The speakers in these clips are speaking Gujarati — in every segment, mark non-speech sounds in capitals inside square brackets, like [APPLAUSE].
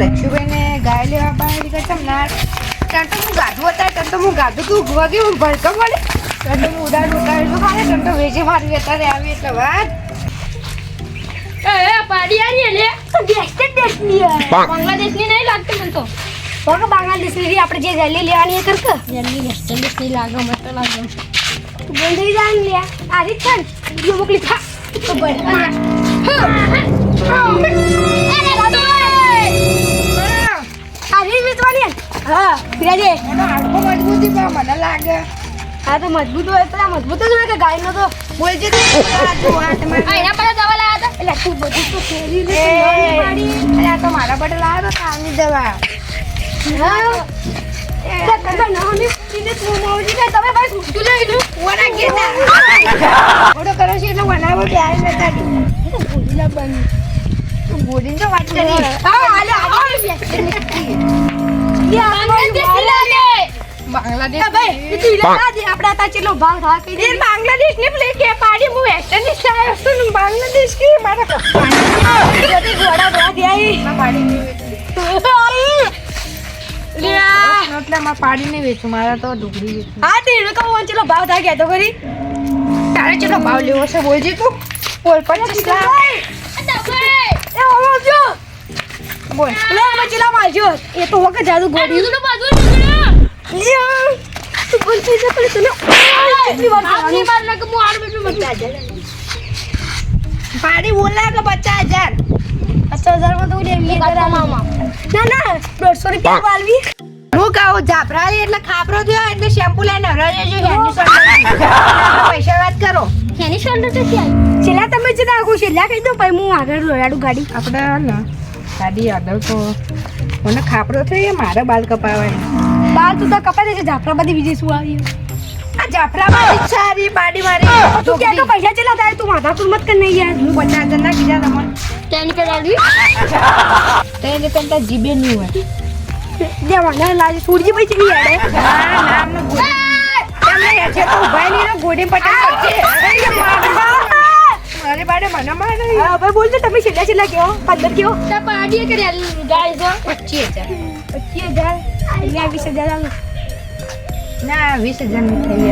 લક્ષ્મીભાઈ ને ગાય લેવા બહાર નીકળતા ના ત્યાં તો હું ગાધું હતા ત્યાં તો હું ગાધું તું ગયું હું ભડકો મળે ત્યાં તો હું ઉડાડ ઉડાડું ખાલે ત્યાં તો વેચી મારી અત્યારે આવી એટલે વાત. બાંગ્લાદેશની નહીં લાગતી મને તો. બરાબર બાંગ્લાદેશની? આપણે જે રેલી લેવાની એ વેસ્ટર્ન લાગે મને તો લાગે. તું બંધ થઈ જા લે. આ રીત છે મોકલી થા તો બસ હે? બિરાજે એનો હાડકો મજબૂતી પણ મને લાગે હા તો મજબૂત હોય તો મજબૂત જ હોય કે ગાયનો તો? બોલજે તો. [LAUGHS] એના પર દવા લાયા હતા? એટલે તું બધું તો ફેરી લે. અરે આ તો મારા બટે લાવ્યો તો કામની દવા. હા. તો તમે નાની બાંગ્લાદેશ ભાઈ તું ઇલાકા આપડા તા ચેલો ભાવ થા કહી દે એ બાંગ્લાદેશ ને પ્લે કે પાડી હું વેસ્ટર્નની બાંગ્લાદેશ કે મારા કપ્પા જતી ઘોડા ઘોડા દે માં પાડી નહીં એટલે માં પાડી વેચું મારા તો ડુંગળી વેચું હા તે ચેલો ભાવ થા કે તો કરી તારે ચેલો ભાવ લેવો છે બોલજે તું. બોલ પણ એ ઓમો જો. બોલ. લે અમે ચેલા મારજો એ તો વખત જાદુ ગોડી બધું બાજુ નીકળ્યો લે તું બોલ થઈ જા પડે તને કેટલી વાર બોલા કે પચાસ હજાર. પચાસ હજારમાં તો. ના ના દોઢસો રૂપિયા વાલવી. હું કહું જાફરા એટલે ખાપરો થયો એટલે શેમ્પુ લઈને હરાઈ જો હેની શોલ્ડર પૈસા વાત કરો. હેની શોલ્ડર તો છેલ્લા તમે જ નાખો છેલ્લા કહી દો પછી હું આગળ દોડાડું ગાડી. આપણે ને ગાડી આગળ તો મને ખાપરો થયો એ મારે બાલ કપાવાય. બાર તું તો કપાઈ દેજે જાફરાબાદી બીજી શું આવી આ જાફરાબાદી સારી પાડી મારી. તું કે તો પૈસા ચલા થાય તું માથા તું મત કર નહીં યાર. હું પચાસ હજાર ના કીધા તમને. ત્યાં કે આવી તેને પેલા જીબે નહીં હોય. દે મને લાગે સૂરજી ભાઈ ચલી આડે ના નામ નો ગોડી તમને યાર છે તો ઊભા ની રહો ગોડી મને મારે હા ભાઈ બોલજો તમે છેલ્લા છેલ્લા કયો? પંદર કયો? તો પાડીએ કર્યા ગાય છે પચીસ હજાર. પચીસ હજાર? અહીંયા વીસ હજાર ના વીસ હજાર થઈ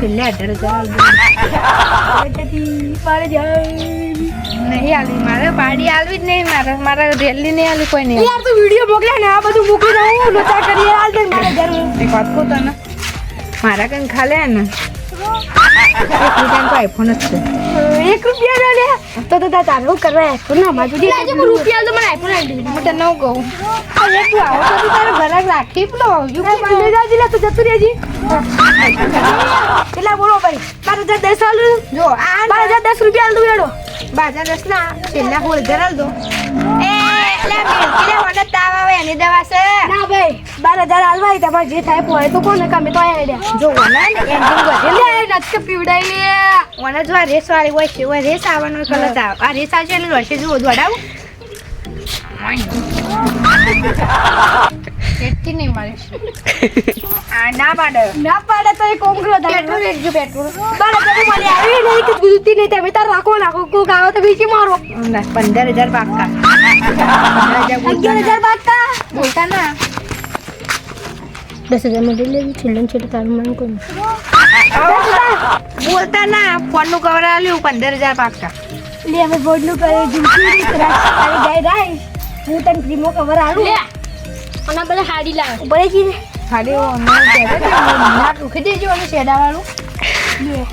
છેલ્લે અઢાર હજાર નહીં આલી મારે. પાડી આલવી જ નહીં મારે. મારે રેલી નહીં આલી કોઈ નહીં યાર તું વીડિયો મોકલે ને આ બધું મોકલી દઉં. દે એક વાત કહું તને? મારા કંઈ ખાલે ને? એક રૂપિયાનો તો આઈફોન જ છે. એક રૂપિયા તો તો તા તારું કરવા આઈફોન ના માજુ આજે હું રૂપિયા તો મને આઈફોન આપી દીધું. હું તને કહું. અરે તું આવો તો તારે ઘરાક રાખી પેલો આવજો. મને જાજી લે તું જતું રહેજી. કેટલા બોલો ભાઈ બાર હજાર દસ આલુ. જો આ બાર હજાર દસ રૂપિયા આલ દઉં એડો દસ ના. છેલ્લા હોલ ધરાલ દો એ એટલે મિલકી લે મને તાવ આવે એની દવા છે. ના ભાઈ બાર હજાર આલવાય તમારે જે થાય પોય તો કોને? કામે તો આયા જો ને એન્જિન વધે નથી પીવડાઈ લે. વના જો આ રેસ વાળી હોય છે રેસ આવવાનો કલર આવ આ રેસ આવશે એટલે વર્ષે જો દોડાવું એટલી નહીં મળે. આ ના પાડે. ના પાડે તો એ કોંગરો પેટ્રોલ મને આવી નહીં કે ગુજતી નહીં તમે તાર રાખો નાખો કોક આવો તો બીજી મારો. ના, પંદર હજાર પાક્કા હજાર અગિયાર. બાકા બોલતા ના. દસ હજાર મોટી લેવી છેલ્લે છેલ્લે તારું મને કોઈ બોલતા ના ફોનનું કવર આલ્યું પંદર હજાર પાક્કા લે અમે બોર્ડનું કરે જુમકી તારે ગઈ રાઈ હું તને પ્રીમો કવર આલું લે અને બધા હાડી લાવ. ઉપર જી ને ખાલી અમે કહેતા હતા, ના દુખી દેજો અને શેડા વાળું લે.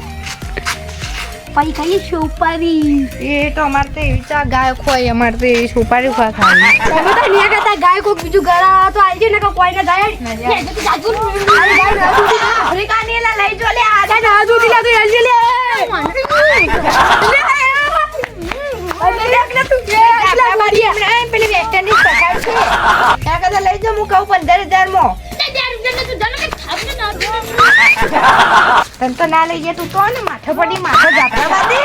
પછી ખાઈએ સોપારી એ તો અમારે તો એવી ચા ગાય ખોય અમારે તો એવી સુપારી ખોય ખાવી. તમે તો ન્યા કરતા ગાય કોક બીજું ઘર તો આવી જાય ને કોઈ ને ગાય જ ના એલા લઈ જો લે આગળ ના લા. તો હેલજી લે લઈ જાઓ હું કહું પંદર હજારમાં તને તો ના લઈ ગયા તું તો ને માથે પડી માથે જાત્રા બાંધે